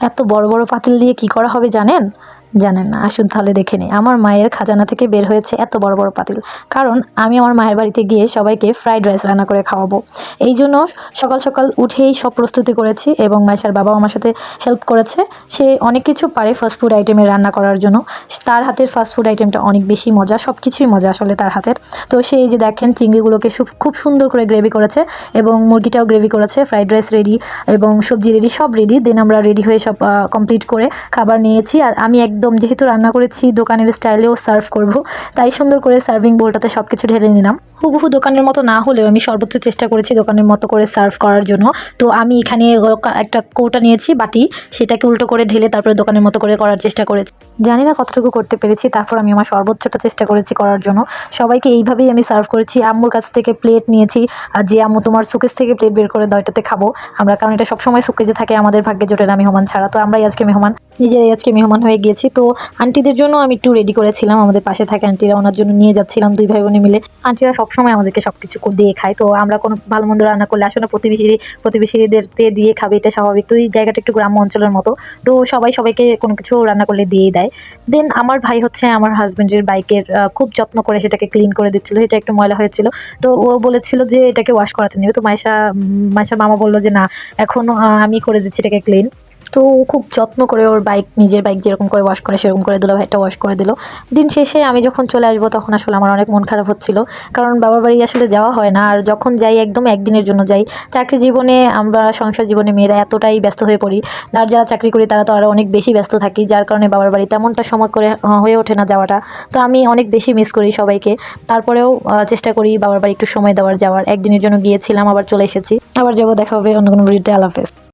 এত বড় বড় পাতিল দিয়ে কি করা হবে জানেন? জানেন না, আসুন তাহলে দেখে নিই। আমার মায়ের খাজানা থেকে বের হয়েছে এত বড় বড় পাতিল। কারণ আমি আমার মায়ের বাড়িতে গিয়ে সবাইকে ফ্রাইড রাইস রান্না করে খাওয়াবো। এই জন্য সকাল সকাল উঠেই সব প্রস্তুতি করেছি এবং মায়ের বাবা আমার সাথে হেল্প করেছে। সে অনেক কিছু পারে ফাস্টফুড আইটেমের রান্না করার জন্য। তার হাতের ফাস্টফুড আইটেমটা অনেক বেশি মজা সব কিছুই মজা আসলে তার হাতের। তো সে এই যে দেখেন, চিংড়িগুলোকে খুব সুন্দর করে গ্রেভি করেছে এবং মুরগিটাও গ্রেভি করেছে ফ্রাইড রাইস রেডি এবং সবজি রেডি সব রেডি দেন আমরা রেডি হয়ে সব কমপ্লিট করে খাবার নিয়েছি। আর আমি একদম যেহেতু রান্না করেছি, দোকানের স্টাইলেও সার্ভ করব, তাই সুন্দর করে সার্ভিং বোলটাতে সব কিছু ঢেলে নিলাম। হুবহু দোকানের মতো না হলেও আমি সর্বোচ্চ চেষ্টা করেছি দোকানের মতো করে সার্ভ করার জন্য। তো আমি এখানে একটা কৌটা নিয়েছি, বাটি, সেটাকে উল্টো করে ঢেলে তারপরে দোকানের মতো করে করার চেষ্টা করেছি। জানি না কতটুকু করতে পেরেছি, তারপর আমি আমার সর্বোচ্চটা চেষ্টা করেছি করার জন্য। সবাইকে এইভাবেই আমি সার্ভ করেছি। আম্মুর কাছ থেকে প্লেট নিয়েছি। আর যে আম্মু তোমার সুকেস থেকে প্লেট বের করে দয়টাতে খাব। আমরা, কারণ এটা সবসময় সুকেজে থাকে আমাদের ভাগ্যে জোটে না মেহমান ছাড়া। তো আমরাই আজকে মেহমান, নিজেরাই আজকে মেহমান হয়ে গিয়েছি। তো আন্টিদের জন্য আমি একটু রেডি করেছিলাম। আমাদের পাশে থাকে আন্টিরা ওনার জন্য নিয়ে যাচ্ছিলাম, দুই ভাই বোনে মিলে। আন্টিরা সবসময় আমাদেরকে সব কিছু দিয়ে খায়। তো আমরা কোনো ভালো মন্দ রান্না করলে আসলে প্রতিবেশী প্রতিবেশীদের দিয়ে খাবে, এটা স্বাভাবিক। তো এই জায়গাটা একটু গ্রাম্য অঞ্চলের মতো। তো সবাই সবাইকে কোনো কিছু রান্না করলে দিয়েই দেয়। দেন আমার ভাই হচ্ছে আমার হাজব্যান্ডের বাইকের খুব যত্ন করে সেটাকে ক্লিন করে দিচ্ছিল। সেটা একটু ময়লা হয়েছিল। তো ও বলেছিল যে এটাকে ওয়াশ করাতে নেবে তো মাইশা মাইশার মামা বলল যে না, এখন আমি করে দিচ্ছি এটাকে ক্লিন তো খুব যত্ন করে ওর বাইক নিজের বাইক যেরকম করে ওয়াশ করে, সেরকম করে দিল ভাইটা ওয়াশ করে দিল। দিন শেষে আমি যখন চলে আসব, তখন আসলে আমার অনেক মন খারাপ হচ্ছিল। কারণ বাবার বাড়ি আসলে যাওয়া হয় না। আর যখন যাই, একদম একদিনের জন্য যাই। চাকরি জীবনে আমরা, সংসার জীবনে মেয়েরা এতটাই ব্যস্ত হয়ে পড়ি। আর যারা চাকরি করি, তারা তো আরও অনেক বেশি ব্যস্ত থাকি। যার কারণে বাবার বাড়ি তেমনটা সময় করে হয়ে ওঠে না যাওয়াটা। তো আমি অনেক বেশি মিস করি সবাইকে। তারপরেও চেষ্টা করি বাবার বাড়ি একটু সময় দেওয়ার, যাওয়ার। একদিনের জন্য গিয়েছিলাম, আবার চলে এসেছি। আবার যাব, দেখা হবে অন্য কোনো ভিডিওতে আল্লাহ হাফেজ।